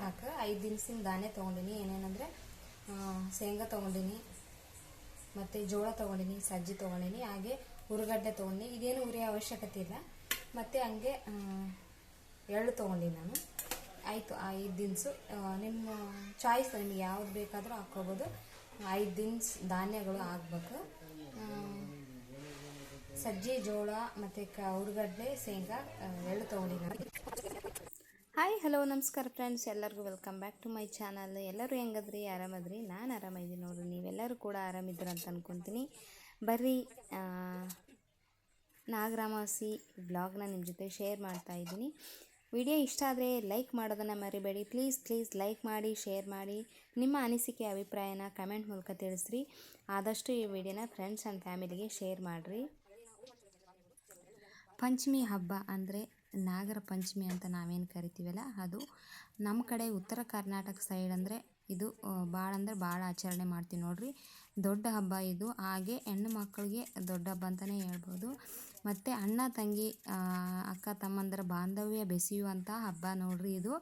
ಮಾಡಕ್ಕೆ ಐದು ದಿನಸಿನ ಧಾನ್ಯ ತೊಗೊಂಡಿನಿ. ಏನೇನಂದರೆ ಶೇಂಗಾ ತೊಗೊಂಡಿನಿ, ಮತ್ತು ಜೋಳ ತೊಗೊಂಡಿನಿ, ಸಜ್ಜಿ ತೊಗೊಂಡಿನಿ, ಹಾಗೆ ಹುರುಗಡ್ಡೆ ತೊಗೊಂಡಿನಿ. ಇದೇನು ಉರಿಯ ಅವಶ್ಯಕತೆ ಇಲ್ಲ. ಮತ್ತು ಹಂಗೆ ಎಳ್ಳು ತೊಗೊಂಡಿನಿ ನಾನು. ಆಯಿತು ಐದು ದಿನಸು. ನಿಮ್ಮ ಚಾಯ್ಸ್ ನಿಮಗೆ ಯಾವ್ದು ಬೇಕಾದರೂ ಹಾಕ್ಕೋಬೋದು. ಐದು ದಿನಸ್ ಧಾನ್ಯಗಳು ಹಾಕ್ಬೇಕು ಸಜ್ಜಿ, ಜೋಳ, ಮತ್ತು ಕ, ಹುರುಗಡ್ಡೆ, ಶೇಂಗಾ ಎಳ್ಳು ತೊಗೊಂಡಿನಿ ಹಾಯ್, ಹಲೋ, ನಮಸ್ಕಾರ ಫ್ರೆಂಡ್ಸ್ ಎಲ್ಲರಿಗೂ welcome back to my channel ಎಲ್ಲರೂ ಹೆಂಗದ್ರಿ? ಆರಾಮದ್ರಿ? ನಾನು ಆರಾಮಿದ್ದೀನಿ ನೋಡ್ರಿ. ನೀವೆಲ್ಲರೂ ಕೂಡ ಆರಾಮಿದ್ರ ಅಂತ ಅಂದ್ಕೊತೀನಿ ಬರ್ರಿ ನಾಗರಾಮಾಸಿ ಬ್ಲಾಗ್ನ ನಿಮ್ಮ ಜೊತೆ ಶೇರ್ ಮಾಡ್ತಾ ಇದ್ದೀನಿ. ವಿಡಿಯೋ ಇಷ್ಟ ಆದರೆ ಲೈಕ್ ಮಾಡೋದನ್ನು ಮರಿಬೇಡಿ. ಪ್ಲೀಸ್ ಪ್ಲೀಸ್ ಲೈಕ್ ಮಾಡಿ ಶೇರ್ ಮಾಡಿ. ನಿಮ್ಮ ಅನಿಸಿಕೆ, ಅಭಿಪ್ರಾಯನ ಕಮೆಂಟ್ ಮೂಲಕ ತಿಳಿಸ್ರಿ. ಆದಷ್ಟು ಈ ವಿಡಿಯೋನ ಫ್ರೆಂಡ್ಸ್ ಆ್ಯಂಡ್ ಫ್ಯಾಮಿಲಿಗೆ ಶೇರ್ ಮಾಡಿರಿ. ಪಂಚಮಿ ಹಬ್ಬ ಅಂದರೆ ನಾಗರ ಪಂಚಮಿ ಅಂತ ನಾವೇನು ಕರಿತೀವಲ್ಲ, ಅದು ನಮ್ಮ ಕಡೆ ಉತ್ತರ ಕರ್ನಾಟಕ ಸೈಡ್ ಅಂದರೆ ಇದು ಭಾಳ ಅಂದರೆ ಭಾಳ ಆಚರಣೆ ಮಾಡ್ತೀವಿ ನೋಡಿರಿ. ದೊಡ್ಡ ಹಬ್ಬ ಇದು. ಹಾಗೆ ಹೆಣ್ಣು ಮಕ್ಕಳಿಗೆ ದೊಡ್ಡ ಹಬ್ಬ ಅಂತಲೇ ಹೇಳ್ಬೋದು. ಮತ್ತು ಅಣ್ಣ, ತಂಗಿ ಅಕ್ಕ, ತಮ್ಮಂದರ ಬಾಂಧವ್ಯ ಬೆಸೆಯುವಂಥ ಹಬ್ಬ ನೋಡ್ರಿ ಇದು.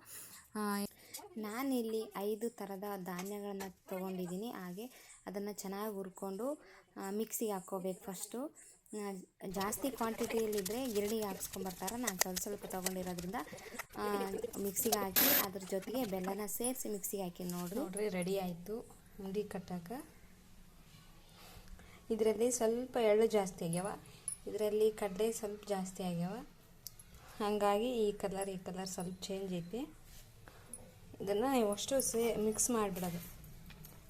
ನಾನಿಲ್ಲಿ ಐದು ಥರದ ಧಾನ್ಯಗಳನ್ನು ತೊಗೊಂಡಿದ್ದೀನಿ. ಹಾಗೆ ಅದನ್ನು ಚೆನ್ನಾಗಿ ಹುರ್ಕೊಂಡು ಮಿಕ್ಸಿಗೆ ಹಾಕ್ಕೋಬೇಕು ಫಸ್ಟು ಜಾಸ್ತಿ ಕ್ವಾಂಟಿಟಿಯಲ್ಲಿದ್ದರೆ ಗಿರಣಿ ಹಾಕ್ಸ್ಕೊಂಬರ್ತಾರೆ ನಾನು ಸ್ವಲ್ಪ ಸ್ವಲ್ಪ ತೊಗೊಂಡಿರೋದ್ರಿಂದ ಮಿಕ್ಸಿಗೆ ಹಾಕಿ ಅದ್ರ ಜೊತೆಗೆ ಬೆಲ್ಲನ ಸೇರಿಸಿ ಮಿಕ್ಸಿಗೆ ಹಾಕಿ ನೋಡ್ರಿ. ನೋಡ್ರಿ ರೆಡಿ ಆಯಿತು. ಉಂಡಿ ಕಟ್ಟಾಕ. ಇದರಲ್ಲಿ ಸ್ವಲ್ಪ ಎಳ್ಳು ಜಾಸ್ತಿ ಆಗ್ಯಾವ. ಇದರಲ್ಲಿ ಕಡಲೆ ಸ್ವಲ್ಪ ಜಾಸ್ತಿ ಆಗ್ಯಾವ. ಹಾಗಾಗಿ ಈ ಕಲರ್ ಈ ಕಲರ್ ಸ್ವಲ್ಪ ಚೇಂಜ್ ಐತಿ. ಇದನ್ನು ಅಷ್ಟು ಸೇ ಮಿಕ್ಸ್ ಮಾಡಿಬಿಡೋದು.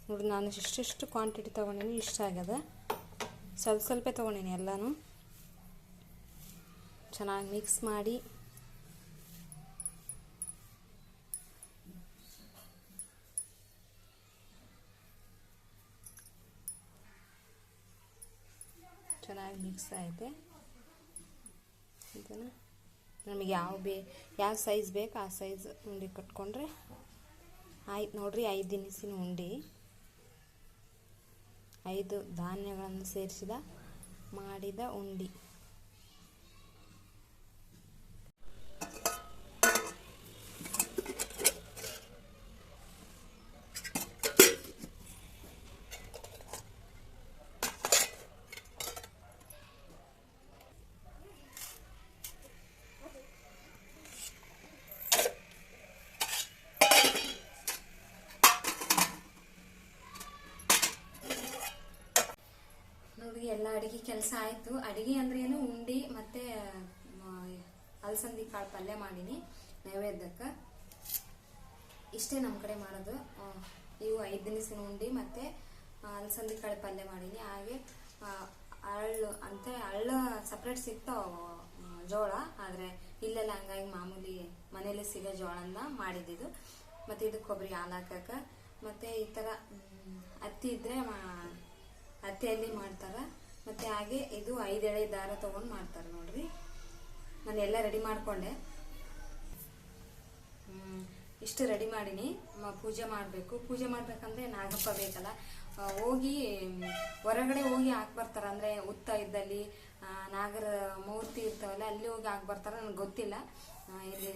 ನೋಡಿ ನಾನು ಇಷ್ಟಿಷ್ಟು ಕ್ವಾಂಟಿಟಿ ತೊಗೊಂಡಿನಿ, ಇಷ್ಟ ಆಗ್ಯದ. ಸ್ವಲ್ಪ ಸ್ವಲ್ಪ ತೊಗೊಂಡಿನಿ ಎಲ್ಲನೂ. ಚೆನ್ನಾಗಿ ಮಿಕ್ಸ್ ಮಾಡಿ. ಚೆನ್ನಾಗಿ ಮಿಕ್ಸ್ ಆಯಿತೆ. ಇದನ್ನು ನಮಗೆ ಯಾವ ಬೇ, ಯಾವ ಸೈಜ್ ಬೇಕು ಆ ಸೈಜ್ ಉಂಡೆ ಕಟ್ಕೊಂಡ್ರೆ. ಆಯ್ತು ನೋಡಿರಿ ಐದು ದಿನಸಿನ ಉಂಡೆ. ಐದು ಧಾನ್ಯಗಳನ್ನು ಸೇರಿಸಿದ ಮಾಡಿದ ಉಂಡಿ ನೋಡಿ ಎಲ್ಲ ಅಡಿಗೆ ಕೆಲಸ ಆಯಿತು. ಅಡಿಗೆ ಅಂದ್ರೆ ಏನು? ಉಂಡಿ ಮತ್ತೆ ಅಲಸಂದಿ ಕಾಳು ಪಲ್ಯ ಮಾಡೀನಿ, ನೈವೇದ್ಯಕ್ಕೆ. ಇಷ್ಟೇ ನಮ್ಮ ಕಡೆ ಮಾಡೋದು. ಇವು ಐದು ದಿನಸಿನ ಉಂಡಿ ಮತ್ತೆ ಅಲಸಂದಿ ಕಾಳು ಪಲ್ಯ ಮಾಡೀನಿ. ಹಾಗೆ ಅರಳು ಅಂತ ಅಳ್ಳು ಸಪ್ರೇಟ್ ಸಿಗ್ತಾವ ಜೋಳ. ಆದರೆ ಇಲ್ಲೆಲ್ಲ ಹಂಗಾಗಿ ಮಾಮೂಲಿ ಮನೇಲಿ ಸಿಗೋ ಜೋಳನ ಮಾಡಿದ್ದು ಮತ್ತೆ ಇದು ಕೊಬ್ಬರಿ ಹಾಲು ಹಾಕಕ್ಕೆ. ಮತ್ತೆ ಈ ಥರ ಹತ್ತಿ ಇದ್ರೆ ಮಾ- ಹತ್ತಿಯಲ್ಲಿ ಮಾಡ್ತಾರ. ಮತ್ತೆ ಹಾಗೆ ಇದು ಐದೆಳೆ ದಾರ ತೊಗೊಂಡು ಮಾಡ್ತಾರೆ ನೋಡ್ರಿ. ನಾನು ಎಲ್ಲ ರೆಡಿ ಮಾಡಿಕೊಂಡೆ. ಇಷ್ಟು ರೆಡಿ ಮಾಡೀನಿ. ಪೂಜೆ ಮಾಡಬೇಕು. ಪೂಜೆ ಮಾಡ್ಬೇಕಂದ್ರೆ ನಾಗಪ್ಪ ಬೇಕಲ್ಲ. ಹೋಗಿ ಹೊರಗಡೆ ಹೋಗಿ ಹಾಕಿ ಬರ್ತಾರ. ಅಂದ್ರೆ ಉತ್ತ ಇದ್ದಲ್ಲಿ ನಾಗರ ಮೂರ್ತಿ ಇರ್ತಾವಲ್ಲ ಅಲ್ಲಿ ಹೋಗಿ ಹಾಕಿ ಬರ್ತಾರ. ನನಗೆ ಗೊತ್ತಿಲ್ಲ. ಇಲ್ಲಿ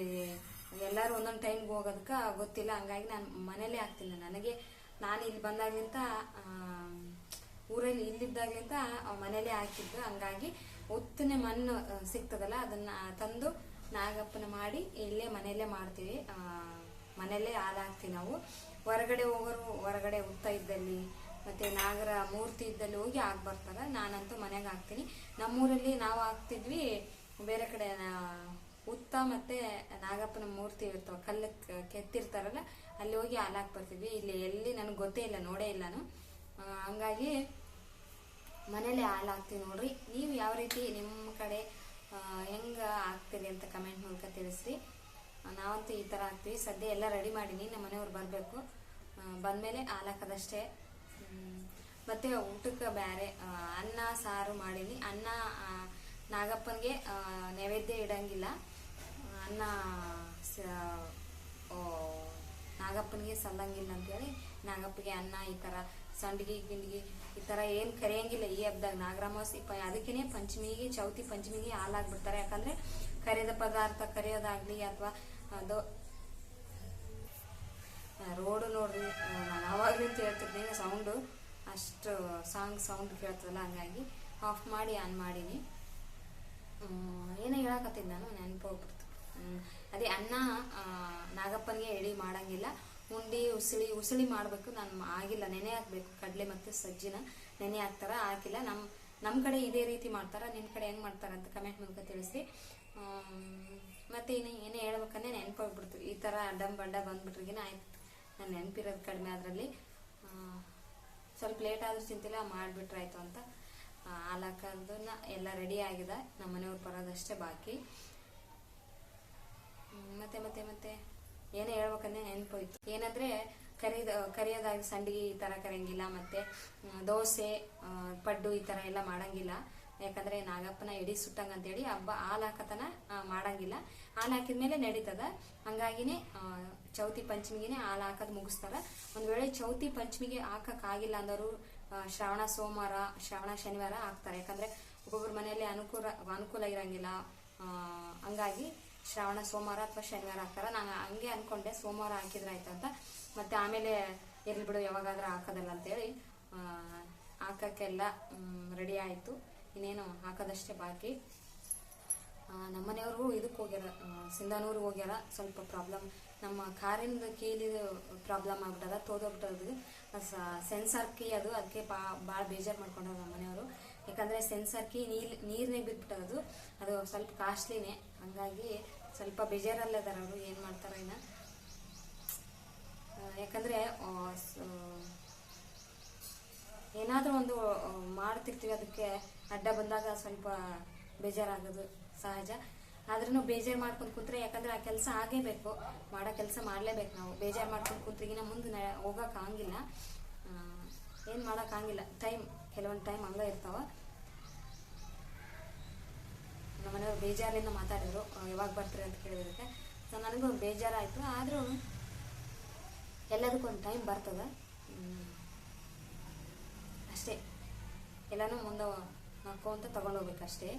ಎಲ್ಲರೂ ಒಂದೊಂದು ಟೈಮ್ಗೆ ಹೋಗೋದಕ್ಕೆ ಗೊತ್ತಿಲ್ಲ. ಹಂಗಾಗಿ ನಾನು ಮನೇಲೇ ಹಾಕ್ತೀನಿ. ನನಗೆ ನಾನು ಇಲ್ಲಿ ಬಂದಾಗ್ಲಿಂತ ಆ, ಊರಲ್ಲಿ ಇಲ್ಲಿದ್ದಾಗ್ಲಿಂದ ಮನೇಲೆ ಹಾಕಿದ್ದು. ಹಂಗಾಗಿ ಉತ್ತನೆ ಮಣ್ಣು ಸಿಗ್ತದಲ್ಲ, ಅದನ್ನ ತಂದು ನಾಗಪ್ಪನ ಮಾಡಿ ಇಲ್ಲೇ ಮನೆಯಲ್ಲೇ ಮಾಡ್ತೀವಿ. ಮನೆಯಲ್ಲೇ ಹಾಲು ನಾವು. ಹೊರಗಡೆ ಹೋಗೋರು ಹೊರಗಡೆ ಉತ್ತ ಇದ್ದಲ್ಲಿ, ಮತ್ತೆ ನಾಗರ ಮೂರ್ತಿ ಇದ್ದಲ್ಲಿ ಹೋಗಿ ಹಾಕಿ ಬರ್ತಾರ ನಾನಂತೂ ಮನೆಗೆ ಹಾಕ್ತೀನಿ. ನಮ್ಮೂರಲ್ಲಿ ನಾವು ಹಾಕ್ತಿದ್ವಿ, ಬೇರೆ ಕಡೆ ಉತ್ತ ಮತ್ತೆ ನಾಗಪ್ಪನ ಮೂರ್ತಿ ಇರ್ತಾವ, ಕಲ್ಲು ಕೆತ್ತಿರ್ತಾರಲ್ಲ, ಅಲ್ಲಿ ಹೋಗಿ ಹಾಲು ಬರ್ತೀವಿ ಬರ್ತಿದ್ವಿ. ಇಲ್ಲಿ ಎಲ್ಲಿ ನನಗೆ ಗೊತ್ತೇ ಇಲ್ಲ, ನೋಡೇ ಇಲ್ಲ ಹಂಗಾಗಿ ಮನೇಲಿ ಹಾಲು ಹಾಕ್ತೀವಿ ನೋಡ್ರಿ. ನೀವು ಯಾವ ರೀತಿ ನಿಮ್ಮ ಕಡೆ ಹೆಂಗೆ ಹಾಕ್ತೀರಿ ಅಂತ ಕಮೆಂಟ್ ಮೂಲಕ ತಿಳಿಸ್ರಿ. ನಾವಂತೂ ಈ ಥರ ಹಾಕ್ತೀವಿ ಸದ್ಯ ಎಲ್ಲ ರೆಡಿ ಮಾಡೀನಿ. ನಮ್ಮ ಮನೆಯವ್ರು ಬರಬೇಕು. ಬಂದಮೇಲೆ ಹಾಲು ಹಾಕೋದಷ್ಟೇ. ಹ್ಮ್. ಮತ್ತೆ ಊಟಕ್ಕೆ ಬೇರೆ ಅನ್ನ, ಸಾರು ಮಾಡೀನಿ. ಅನ್ನ ನಾಗಪ್ಪನಿಗೆ ನೈವೇದ್ಯ ಇಡಂಗಿಲ್ಲ. ಅನ್ನ ನಾಗಪ್ಪನಿಗೆ ಸಲ್ಲಂಗಿಲ್ಲ ಅಂತೇಳಿ ನಾಗಪ್ಪಗೆ ಅನ್ನ ಈ ಥರ ಸಂಡಿಗೆ, ಗಿಂಡಿಗೆ ಈ ಥರ ಏನು ಕರೆಯಂಗಿಲ್ಲ ಈ ಹಬ್ಬದಾಗ ನಾಗರಾಮಾಸಿ ಪ, ಅದಕ್ಕೇನೆ ಪಂಚಮಿಗೆ, ಚೌತಿ ಪಂಚಮಿಗೆ ಹಾಲಾಗ್ಬಿಡ್ತಾರೆ. ಯಾಕಂದ್ರೆ ಕರೆದ ಪದಾರ್ಥ ಕರೆಯೋದಾಗ್ಲಿ ಅಥವಾ, ಅದು ರೋಡು ನೋಡ್ರಿ ನಾನು ಆವಾಗಲಿಂತ ಹೇಳ್ತಿರ್ತೀನಿ ಸೌಂಡು ಅಷ್ಟು ಸಾಂಗ್ ಸೌಂಡ್ ಕೇಳ್ತದಲ್ಲ, ಹಂಗಾಗಿ ಆಫ್ ಮಾಡಿ ಆನ್ ಮಾಡೀನಿ. ಏನೋ ಹೇಳಕತ್ತೀನಿ ನಾನು, ನೆನಪು ಹೋಗ್ಬಿಡ್ತು. ಅದೇ ಅನ್ನ ನಾಗಪ್ಪನಿಗೆ ಎಡಿ ಮಾಡಂಗಿಲ್ಲ. ಉಂಡಿ ಉಸಿಳಿ ಉಸಿಳಿ ಮಾಡಬೇಕು. ನಾನು ಆಗಿಲ್ಲ. ನೆನೆ ಹಾಕ್ಬೇಕು. ಕಡಲೆ ಮತ್ತು ಸಜ್ಜಿನ ನೆನೆ ಹಾಕ್ತಾರ? ಹಾಕಿಲ್ಲ. ನಮ್ಮ ನಮ್ಮ ಕಡೆ ಇದೇ ರೀತಿ ಮಾಡ್ತಾರ? ನಿಮ್ಮ ಕಡೆ ಹೆಂಗೆ ಮಾಡ್ತಾರ ಅಂತ ಕಮೆಂಟ್ ಮೂಲಕ ತಿಳಿಸಿ. ಮತ್ತು ಇನ್ನು ಏನೇ ಹೇಳ್ಬೇಕಂದ್ರೆ ನೆನಪೋಗ್ಬಿಡ್ತು. ಈ ಥರ ಅಡ್ಡಂ ಬಡ್ಡ ಬಂದ್ಬಿಟ್ರಿಗಿನ ಆಯ್ತು. ನಾನು ನೆನಪಿರೋದು ಕಡಿಮೆ ಅದರಲ್ಲಿ. ಸ್ವಲ್ಪ ಲೇಟ್ ಆದ್ರೂ ಚಿಂತಿಲ್ಲ ಮಾಡಿಬಿಟ್ರಾಯ್ತು ಅಂತ. ಹಾಲಾಕದನ್ನ ಎಲ್ಲ ರೆಡಿ ಆಗಿದೆ. ನಮ್ಮ ಮನೆಯವ್ರು ಬರೋದಷ್ಟೇ ಬಾಕಿ. ಮತ್ತೆ ಮತ್ತೆ ಮತ್ತೆ? ಏನೇ ಹೇಳ್ಬೇಕಂದ್ರೆ ನೆನಪೋಯ್ತು. ಏನಂದ್ರೆ ಕರಿದ ಕರಿಯೋದಾಗಿ ಸಂಡಿಗೆ ಈ ತರ ಕರಿಯಂಗಿಲ್ಲ ಮತ್ತೆ ದೋಸೆ ಪಡ್ಡು ಈ ತರ ಎಲ್ಲ ಮಾಡಂಗಿಲ್ಲ. ಯಾಕಂದ್ರೆ ನಾಗಪ್ಪನ ಎಡಿ ಸುಟ್ಟಂಗ ಅಂತೇಳಿ ಹಬ್ಬ ಹಾಲು ಹಾಕತನ ಮಾಡಂಗಿಲ್ಲ. ಹಾಲು ಹಾಕಿದ್ಮೇಲೆ ನಡೀತದ. ಹಂಗಾಗಿನೇ ಚೌತಿ ಪಂಚಮಿಗೆನೆ ಹಾಲು ಹಾಕೋದು ಮುಗಿಸ್ತಾರ. ಒಂದ್ ವೇಳೆ ಚೌತಿ ಪಂಚಮಿಗೆ ಹಾಕಕ್ ಆಗಿಲ್ಲ ಅಂದವರು ಶ್ರಾವಣ, ಸೋಮವಾರ, ಶ್ರಾವಣ, ಶನಿವಾರ ಹಾಕ್ತಾರೆ. ಯಾಕಂದ್ರೆ ಒಬ್ಬೊಬ್ಬರ ಮನೆಯಲ್ಲಿ ಅನುಕೂಲ ಅನುಕೂಲ ಇರಂಗಿಲ್ಲ. ಹಂಗಾಗಿ ಶ್ರಾವಣ, ಸೋಮವಾರ ಅಥವಾ ಶನಿವಾರ ಹಾಕ್ತಾರ ನಾನು ಹಂಗೆ ಅನ್ಕೊಂಡೆ, ಸೋಮವಾರ ಹಾಕಿದ್ರೆ ಆಯ್ತು ಅಂತ. ಮತ್ತೆ ಆಮೇಲೆ ಇರ್ಲಿ ಬಿಡು, ಯಾವಾಗಾದ್ರೂ ಹಾಕೋದಲ್ಲ ಅಂತೇಳಿ. ಹಾಕಕ್ಕೆಲ್ಲ ರೆಡಿ ಆಯಿತು. ಇನ್ನೇನು ಹಾಕೋದಷ್ಟೇ ಬಾಕಿ. ನಮ್ಮನೆಯವ್ರಿಗೂ ನಮ್ಮ ಮನೆಯವರು ಇದಕ್ಕೆ ಹೋಗ್ಯಾರ. ಸಿಂಧಾನೂರಿಗೆ ಹೋಗ್ಯಾರ. ಸ್ವಲ್ಪ ಪ್ರಾಬ್ಲಮ್ ನಮ್ಮ ಕಾರಿಂದ ಕೀಲಿದು ಪ್ರಾಬ್ಲಮ್ ಆಗ್ಬಿಟ್ಟದ ತೋದೋಗ್ಬಿಟ್ಟದ ಸೆನ್ಸಾರ್ ಕೀ ಅದು, ಅದಕ್ಕೆ ಬಾ, ಭಾಳ ಬೇಜಾರು ಮಾಡ್ಕೊಂಡ್ರು ನಮ್ಮ ಮನೆಯವರು ಯಾಕಂದ್ರೆ ಸೆನ್ಸರ್ ಕೀ ನೀರ್, ನೀರ್ನೇ ಬಿದ್ಬಿಟ್ಟದು ಅದು ಸ್ವಲ್ಪ ಕಾಸ್ಟ್ಲಿನೇ ಹಂಗಾಗಿ ಸ್ವಲ್ಪ ಬೇಜಾರಲ್ಲೇ ಅದಾರ ಅವರು ಏನು ಮಾಡ್ತಾರ ಇನ್ನ ಯಾಕಂದ್ರೆ ಏನಾದ್ರೂ ಒಂದು ಮಾಡ್ತಿರ್ತೀವಿ. ಅದಕ್ಕೆ ಅಡ್ಡ ಬಂದಾಗ ಸ್ವಲ್ಪ ಬೇಜಾರಾಗೋದು ಸಹಜ. ಆದ್ರೂ ಬೇಜಾರು ಮಾಡ್ಕೊಂಡು ಕೂತ್ರೆ ಯಾಕಂದ್ರೆ ಆ ಕೆಲಸ ಆಗೇಬೇಕು ಮಾಡೋ ಕೆಲಸ ಮಾಡಲೇಬೇಕು ನಾವು. ಬೇಜಾರು ಮಾಡ್ಕೊಂಡು ಕೂತ್ರಿಗಿನ ಮುಂದೆ ನ- ಹೋಗಕ್ ಆಗಂಗಿಲ್ಲ. ಏನು ಮಾಡೋಕ್ಕಾಗಿಲ್ಲ ಟೈಮ್ ಕೆಲವೊಂದು ಟೈಮ್ ಹಂಗೆ ಇರ್ತಾವ. ನಮ್ಮ ಮನೆಯವ್ರು ಬೇಜಾರಿಂದ ಮಾತಾಡಿದ್ರು. ಯಾವಾಗ ಬರ್ತೀರಿ ಅಂತ ಕೇಳಿದಕ್ಕೆ ಸೊ, ನನಗೂ ಬೇಜಾರಾಯಿತು. ಆದರೂ ಎಲ್ಲದಕ್ಕೂ ಒಂದು ಟೈಮ್ ಬರ್ತದೆ ಅಷ್ಟೇ. ಎಲ್ಲನೂ ಮುಂದೆ ನಕ್ಕೊಂತ ತಗೊಂಡೋಗ್ಬೇಕಷ್ಟೇ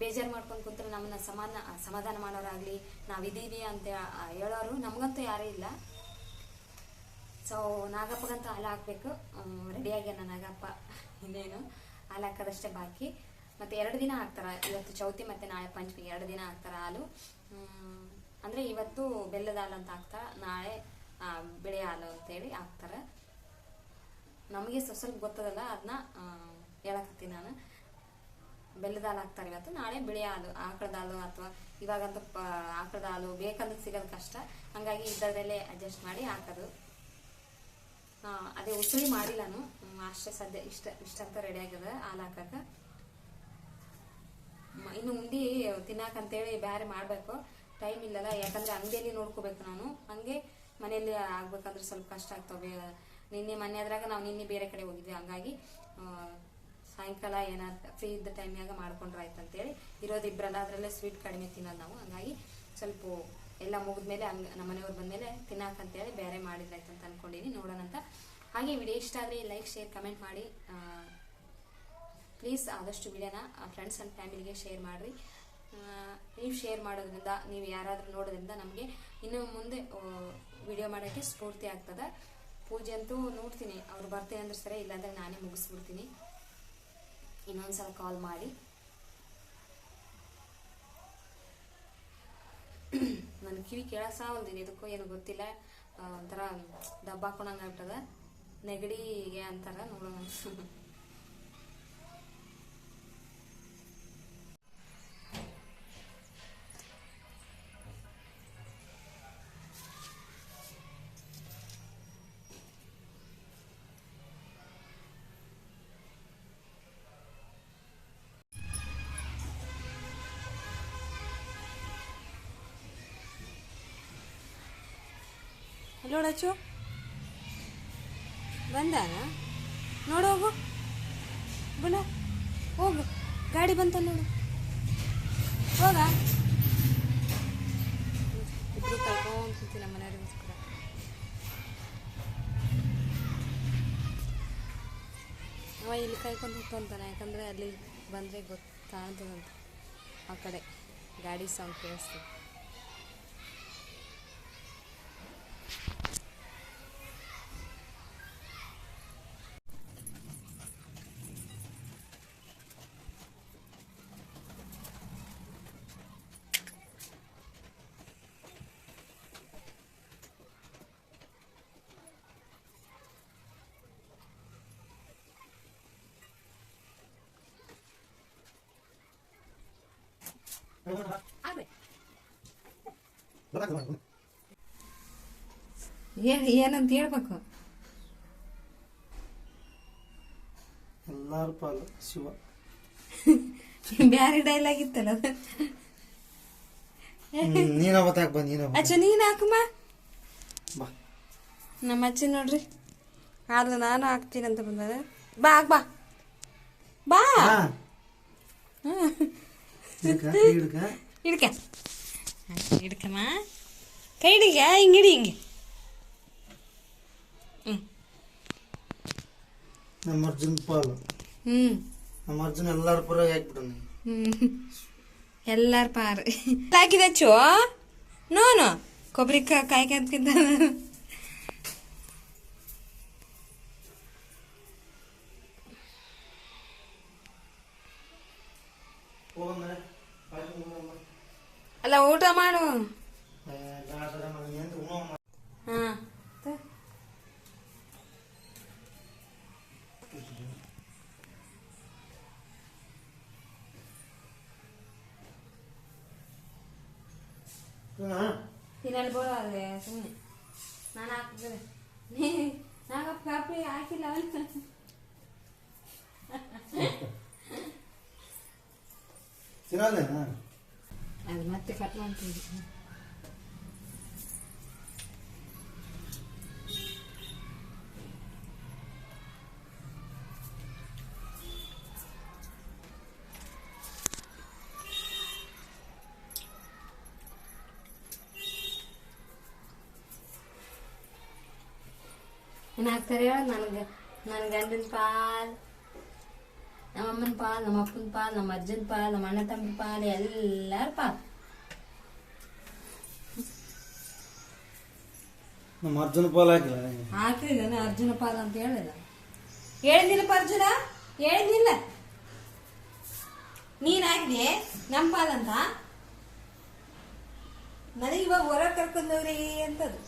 ಬೇಜಾರು ಮಾಡ್ಕೊಂಡು ಕುಂತ್ರೆ ನಮ್ಮನ್ನ ಸಮಾನ, ಸಮಾಧಾನ ಮಾಡೋರಾಗ್ಲಿ, ನಾವಿದ್ದೀವಿ ಅಂತ ಹೇಳೋರು ನಮಗಂತೂ ಯಾರೂ ಇಲ್ಲ. ಸೊ ನಾಗಪ್ಪಗಂತೂ ಹಾಲು ಹಾಕ್ಬೇಕು. ರೆಡಿ ಆಗ್ಯಾನ ನಾಗಪ್ಪ ಇನ್ನೇನು. ಹಾಲು ಹಾಕೋದಷ್ಟೇ ಬಾಕಿ. ಮತ್ತೆ ಎರಡು ದಿನ ಹಾಕ್ತಾರೆ. ಇವತ್ತು ಚೌತಿ ಮತ್ತೆ ನಾಳೆ ಪಂಚಮಿ. ಎರಡು ದಿನ ಹಾಕ್ತಾರೆ ಹಾಲು. ಅಂದರೆ ಇವತ್ತು ಬೆಲ್ಲದ ಹಾಲು ಅಂತ ಹಾಕ್ತಾರ ನಾಳೆ ಬಿಳಿ ಹಾಲು ಅಂತೇಳಿ ಹಾಕ್ತಾರೆ. ನಮಗೆ ಸ್ವಲ್ಪ ಗೊತ್ತದಲ್ಲ ಅದನ್ನ ಹೇಳಕತ್ತೀನಿ ನಾನು. ಬೆಲ್ಲದ ಹಾಲು ಹಾಕ್ತಾರೆ ಇವತ್ತು. ನಾಳೆ ಬಿಳಿ ಹಾಲು, ಆಕಳದ ಹಾಲು ಅಥವಾ ಇವಾಗಂತೂ ಆಕಳದ ಹಾಲು ಬೇಕಂದ್ರೆ ಸಿಗೋದು ಕಷ್ಟ. ಹಂಗಾಗಿ ಇದ್ದದಲ್ಲೇ ಅಡ್ಜಸ್ಟ್ ಮಾಡಿ ಹಾಕೋದು. ಅದೇ ಹುಷರು ಮಾಡಿಲ್ಲ ನಾನು. ಅಷ್ಟೇ ಸದ್ಯ ಇಷ್ಟ, ಇಷ್ಟಂತ ರೆಡಿ ಆಗ್ಯದ ಹಾಲು ಹಾಕಕ. ಮ- ಇನ್ನು ಉಂಡಿ ತಿನ್ನಾಕಂತೇಳಿ ಬೇರೆ ಮಾಡ್ಬೇಕು. ಟೈಮ್ ಇಲ್ಲಲ್ಲ, ಯಾಕಂದ್ರೆ ಅಂಗಡಿಯಲ್ಲಿ ನೋಡ್ಕೋಬೇಕು ನಾನು. ಹಂಗೆ ಮನೆಯಲ್ಲಿ ಆಗ್ಬೇಕಂದ್ರೆ ಸ್ವಲ್ಪ ಕಷ್ಟ ಆಗ್ತವೆ. ನಿನ್ನೆ ಮನೆ ಅದ್ರಾಗ ನಾವು ನಿನ್ನೆ ಬೇರೆ ಕಡೆ ಹೋಗಿದ್ವಿ. ಹಂಗಾಗಿ ಸಾಯಂಕಾಲ ಏನಾದ್ರು ಫ್ರೀ ಇದ್ದ ಟೈಮ್ನಾಗ ಮಾಡ್ಕೊಂಡ್ರೆ ಆಯ್ತು ಅಂತೇಳಿ ಇರೋದು ಅದರಲ್ಲೇ ಸ್ವೀಟ್ ಕಡಿಮೆ ತಿನ್ನೋದು ನಾವು. ಹಂಗಾಗಿ, ಸ್ವಲ್ಪ ಎಲ್ಲ ಮುಗಿದ್ಮೇಲೆ ಹಂಗ ನಮ್ಮ ಮನೆಯವ್ರು ಅಂತ ಹೇಳಿ ಬೇರೆ ಮಾಡಿದ್ರಾಯ್ತು ಅಂತ ಅನ್ಕೊಂಡಿನಿ ನೋಡೋಣ ಅಂತ. ಹಾಗೆ ವಿಡಿಯೋ ಇಷ್ಟ ಆದರೆ ಲೈಕ್, ಶೇರ್, ಕಮೆಂಟ್ ಮಾಡಿ. ಪ್ಲೀಸ್ ಆದಷ್ಟು ವಿಡಿಯೋನ ಫ್ರೆಂಡ್ಸ್ ಆ್ಯಂಡ್ ಫ್ಯಾಮಿಲಿಗೆ ಶೇರ್ ಮಾಡಿರಿ. ನೀವು ಶೇರ್ ಮಾಡೋದ್ರಿಂದ, ನೀವು ಯಾರಾದರೂ ನೋಡೋದ್ರಿಂದ ನಮಗೆ ಇನ್ನು ಮುಂದೆ ವಿಡಿಯೋ ಮಾಡೋಕ್ಕೆ ಸ್ಫೂರ್ತಿ ಆಗ್ತದೆ. ಪೂಜೆ ಅಂತೂ ನೋಡ್ತೀನಿ, ಅವ್ರು ಬರ್ತೀನಿ ಅಂದ್ರೆ ಸರಿ, ಇಲ್ಲಾಂದರೆ ನಾನೇ ಮುಗಿಸ್ಬಿಡ್ತೀನಿ. ಇನ್ನೊಂದ್ಸಲ ಕಾಲ್ ಮಾಡಿ. ನನ್ನ ಕಿವಿ ಕೇಳಸ ಒಂದು ಇದಕ್ಕೂ ಏನು ಗೊತ್ತಿಲ್ಲ. ಒಂಥರ ಡಬ್ಬ ಆಗ್ಬಿಟ್ಟದ. ನೆಗಡಿಗೆ ಅಂತಾರ ನೋಡೋಣ. ನೋಡಚ್ಚು ಬಂದಾನ? ನೋಡು ಹೋಗು. ಬುಣ ಹೋಗು. ಗಾಡಿ ಬಂತ ನೋಡು. ಹೋಗ. ನಮ್ಮ ಇಲ್ಲಿ ಕಾಯ್ಕೊಂಡು ಹೋಗ್ತಾನೆ ಯಾಕಂದ್ರೆ ಅಲ್ಲಿ ಬಂದರೆ ಗೊತ್ತಾಗ್ತದಂತ ಆ ಕಡೆ ಗಾಡಿ ಸೌಂಡ್ ಕೇಳಿಸ್ತದೆ. ಏನಂತ ಹೇಳ್ಬೇಕು? ಎಲ್ಲಾರು ಪಾಲು ಶಿವ. ಬ್ಯಾರೆ ಡೈಲಾಗ್ ಇತ್ತಲ್ಲ ನೀನ ಬತ್ತಾಕ ಬಾ ನೀನ. ಅಚ್ಚ ನೀನ್ ಹಾಕಮ್ಮ ಬಾ. ನಮ್ಮ ಅಚ್ಚಿ ನೋಡ್ರಿ. ಆದ್ರೆ ನಾನು ಹಾಕ್ತೀನಿ ಅಂತ ಬಂದದ ಬಾ ಹಾಕ್ ಬಾ. ಬಾ. ಹಾ ಹ್ಮ್. ಹಿಡ್ಕ. ಹಿಡ್ಕಮ್ಮ. ಕೈ ಹಿಡಿಗ ಹಿಂಗೆ ಹಿಡಿ ಹಿಂಗೆ. ನಮ್ಮ ಅರ್ಜುನ್ ಪಾಲು. ಹ್ಞೂ ನಮ್ಮ ಅರ್ಜುನ್ ಎಲ್ಲಾರ ಪರ ಹಾಕ್ಬಿಟ್ಟು ಹ್ಞೂ ಎಲ್ಲಾರ ಪಾರು. ಹಾಕಿದಚ್ಚು ನೋನು ಕೊಬ್ಬರಿ ಕಾಯಿ ಕಂದ್ಕಿಂತ ಹೋಗಂದ್ರೆ ಅಲ್ಲ ಊಟ ಮಾಡು ಹಾಂ. ಇನ್ನಲ್ಲಿ ಬೋಳ ಅದೇ ಸುಮ್ಮನೆ ನಾನು ಹಾಕಿದ್ರೆ ನೀ ನಾಗಪ್ಪ ಕಾಪಿ ಹಾಕಿಲ್ಲ ಅವನು ತಿನ್ನಲ್ಲೇನ ಅದು ಮತ್ತೆ ಕಟ್ ಮಾಡ್ತೀನಿ ಏನು ಹಾಕ್ತಾರೆ ಹೇಳ ನನಗೆ ನನ್ನ ಗಂಡನ ಪಾಲ್ ನಮ್ಮ ಅಮ್ಮನ ಪಾಲ್ ನಮ್ಮ ಅಪ್ಪನ ಪಾಲ್ ನಮ್ಮ ಅಜ್ಜನ ಪಾಲ್ ನಮ್ಮ ಅಣ್ಣ ತಮ್ಮನ ಪಾಲ್ ಎಲ್ಲಾರ ಪಾಲ್ ನಮ್ಮ ಅರ್ಜುನ ಪಾಲ್ ಹಾಕಿಲ್ಲ ಅರ್ಜುನ ಅಂತ ಹೇಳಿದ. ಹೇಳಿದಿಲ್ಲಪ್ಪ ಅರ್ಜುನ? ಹೇಳಿದಿಲ್ಲ ನೀನ್ ಹಾಕಿದೆ ನಮ್ಮ ಪಾಲ್ ಅಂತ? ನನಗೆ ಇವಾಗ ಕರ್ಕೊಂಡವ್ರಿ ಅಂತದು.